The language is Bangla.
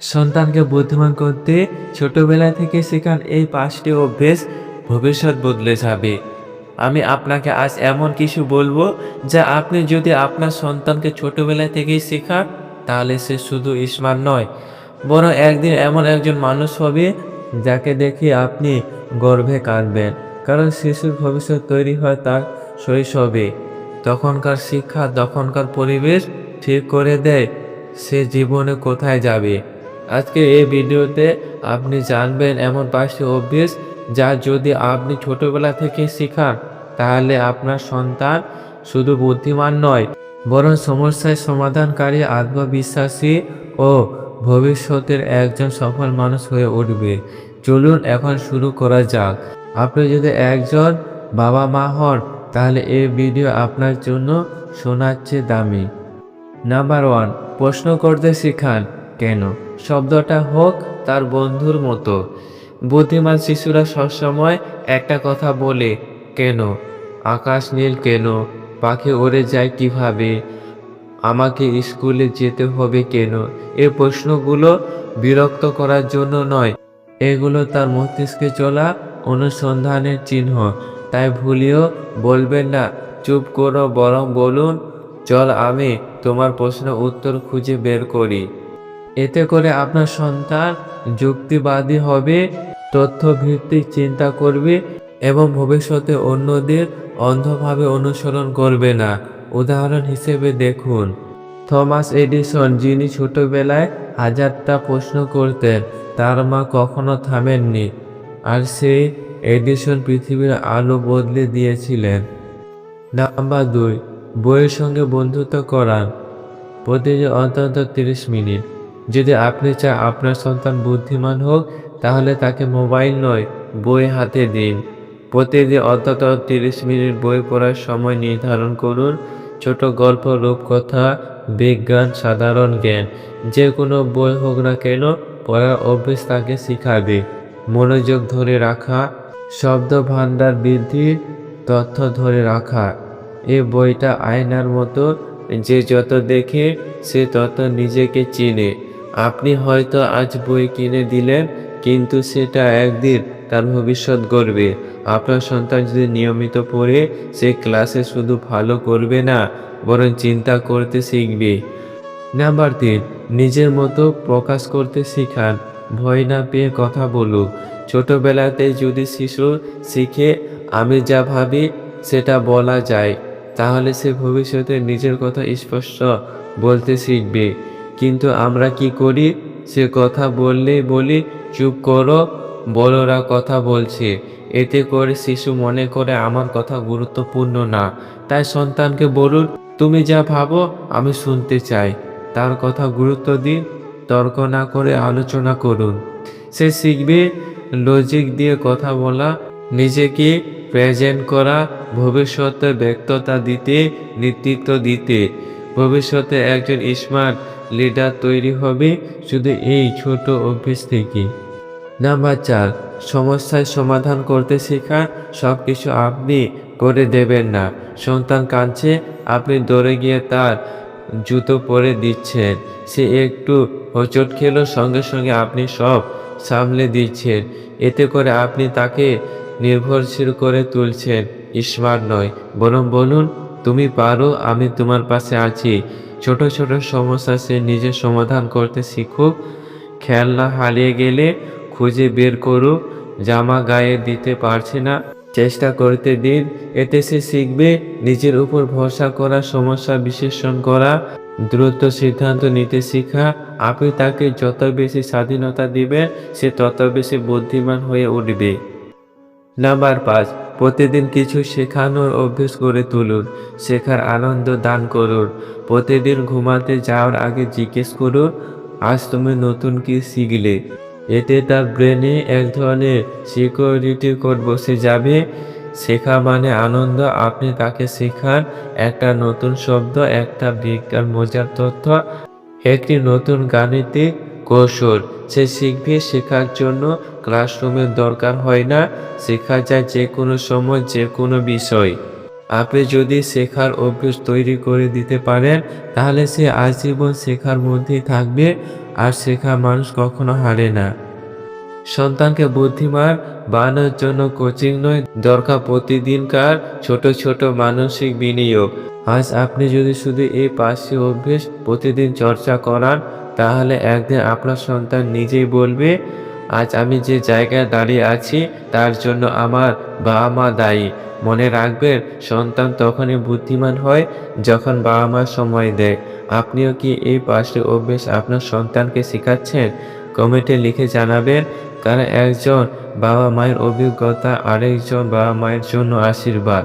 সন্তানকে বুদ্ধিমান করতে ছোটবেলা থেকে শেখান এই পাঁচটি অভ্যেস ভবিষ্যৎ বদলে যাবে। আমি আপনাকে আজ এমন কিছু বলব যা আপনি যদি আপনার সন্তানকে ছোটবেলা থেকেই শেখান, তাহলে সে শুধু স্মার্ট নয়, বরং একদিন এমন একজন মানুষ হবে যাকে দেখে আপনি গর্বে কাঁদবেন। কারণ শিশুর ভবিষ্যৎ তৈরি হয় তার শৈশবে। তখনকার শিক্ষা, তখনকার পরিবেশ ঠিক করে দেয় সে জীবনে কোথায় যাবে। আজকে এই ভিডিওতে আপনি জানবেন এমন পাঁচটি অভ্যেস যা যদি আপনি ছোটবেলা থেকে শেখান, তাহলে আপনার সন্তান শুধু বুদ্ধিমান নয়, বরং সমস্যার সমাধানকারী, আত্মবিশ্বাসী ও ভবিষ্যতের একজন সফল মানুষ হয়ে উঠবে। চলুন এখন শুরু করা যাক। আপনি যদি একজন বাবা মা হন, তাহলে এই ভিডিও আপনার জন্য শোনার চেয়ে দামি। নাম্বার ওয়ান, প্রশ্ন করতে শেখান কেন? শব্দটা হোক তার বন্ধুর মতো। বুদ্ধিমান শিশুরা সবসময় একটা কথা বলে, কেন? আকাশ নীল কেন? পাখি উড়ে যায় কীভাবে? আমাকে স্কুলে যেতে হবে কেন? এ প্রশ্নগুলো বিরক্ত করার জন্য নয়। এগুলো তার মস্তিষ্কে চলা অনুসন্ধানের চিহ্ন। তাই ভুলিও বলবেন না, চুপ করো, বরং বলুন, চল আমি তোমার প্রশ্ন উত্তর খুঁজে বের করি। এতে করে আপনার সন্তান যুক্তিবাদী হবে, তথ্যভিত্তিক চিন্তা করবে এবং ভবিষ্যতে অন্যদের অন্ধভাবে অনুসরণ করবে না। উদাহরণ হিসেবে দেখুন, থমাস এডিসন যিনি ছোটবেলায় হাজারটা প্রশ্ন করতেন, তার মা কখনো থামেননি আর সেই এডিসন পৃথিবীর আলো বদলে দিয়েছিলেন। নাম্বার দুই, বইয়ের সঙ্গে বন্ধুত্ব করান। প্রতিদিন অন্তত তিরিশ মিনিট। যদি আপনি চান আপনার সন্তান বুদ্ধিমান হোক, তাহলে তাকে মোবাইল নয়, বই হাতে দিন। প্রতিদিন অন্তত তিরিশ মিনিট বই পড়ার সময় নির্ধারণ করুন। ছোট গল্প, রূপকথা, বিজ্ঞান, সাধারণ জ্ঞান, যে কোনো বই হোক না কেন, পড়ার অভ্যেস তাকে শিখাবে। মনোযোগ ধরে রাখা, শব্দ ভাণ্ডার বৃদ্ধি, তথ্য ধরে রাখা। এই বইটা আয়নার মতো, যে যত দেখে, সে তত নিজেকে চিনে। আপনি হয়তো আজ বই কিনে দিলেন, কিন্তু সেটা একদিন তার ভবিষ্যৎ গড়বে। আপনার সন্তান যদি নিয়মিত পড়ে, সে ক্লাসে শুধু ভালো করবে না, বরং চিন্তা করতে শিখবে। নাম্বার তিন, নিজের মতো প্রকাশ করতে শেখান। ভয় না পেয়ে কথা বলুক ছোটবেলাতে যদি শিশু শিখে, আমি যা ভাবি সেটা বলা যায়, তাহলে সে ভবিষ্যতে নিজের কথা স্পষ্ট বলতে শিখবে। কিন্তু আমরা কি করি? সে কথা বললেই বলি, চুপ করো, বড়রা কথা বলছে। এতে করে শিশু মনে করে আমার কথা গুরুত্বপূর্ণ না। তাই সন্তানকে বলুন, তুমি যা ভাবো, আমি শুনতে চাই। তার কথা গুরুত্ব দিন, তর্ক না করে আলোচনা করুন। সে শিখবে লজিক দিয়ে কথা বলা, নিজেকে প্রেজেন্ট করা, ভবিষ্যতে ব্যক্ততা দিতে, নেতৃত্ব দিতে। ভবিষ্যতে একজন স্মার্ট লিডার তৈরি হবে শুধু এই ছোট অভ্যেস থেকে। নাম্বার চার, সমস্যার সমাধান করতে শেখান সব কিছু আপনি করে দেবেন না। সন্তান কাঁদছে, আপনি দৌড়ে গিয়ে তার জুতো পরে দিচ্ছেন। সে একটু হোঁচট খেলো, সঙ্গে সঙ্গে আপনি সব সামলে দিচ্ছেন। এতে করে আপনি তাকে নির্ভরশীল করে তুলছেন। স্মার্ট নয়, বরং বলুন তুমি পারো, আমি তোমার পাশে আছি। ছোট ছোট সমস্যা সে নিজে সমাধান করতে শিখুক। খেলনা হারিয়ে গেলে খুঁজে বের করুক। জামা গায়ে দিতে পারছে না। চেষ্টা করতে দিন, এতে সে শিখবে নিজের উপর ভরসা করা, সমস্যা বিশ্লেষণ করা, দ্রুত সিদ্ধান্ত নিতে শেখা। আপনি তাকে যত বেশি স্বাধীনতা দিবেন, সে তত বেশি বুদ্ধিমান হয়ে উঠবে। নাম্বার পাঁচ প্রতিদিন কিছু শেখানোর অভ্যেস করে তুলুন, শেখার আনন্দ দান করুন, প্রতিদিন ঘুমাতে যাওয়ার আগে জিজ্ঞেস করুন, আজ তুমি নতুন কি শিখলে? এতে তার ব্রেনে এক ধরনের সিকিউরিটি কোড বসে যাবে। শেখা মানে আনন্দ, আপনি তাকে শেখান একটা নতুন শব্দ, একটা বিজ্ঞান মজার তথ্য, একটি নতুন গাণিতিক কৌশল সে শিখবে শেখার জন্য ক্লাসরুমের দরকার হয় না, শেখা যায় যে কোনো সময়, যে কোনো বিষয়। আপনি যদি শেখার অভ্যেস তৈরি করে দিতে পারেন, তাহলে সে আজীবন শেখার মধ্যেই থাকবে আর শেখা মানুষ কখনো হারে না। সন্তানকে বুদ্ধিমান বানানোর জন্য কোচিং নয়, দরকার প্রতিদিনকার ছোট ছোট মানসিক বিনিয়োগ। আজ আপনি যদি শুধু এই পাঁচটি অভ্যেস প্রতিদিন চর্চা করান তাহলে একদিন আপনার সন্তান নিজেই বলবে, আজ আমি যে জায়গায় দাঁড়িয়ে আছি, তার জন্য আমার বাবা মা দায়ী। মনে রাখবেন, সন্তান তখনই বুদ্ধিমান হয়, যখন বাবা মা সময় দেয়। আপনিও কি এই পাঁচটি অভ্যেস আপনার সন্তানকে শেখাচ্ছেন? কমেন্টে লিখে জানাবেন, কারণ একজন বাবা মায়ের অভিজ্ঞতা আরেকজন বাবা মায়ের জন্য আশীর্বাদ।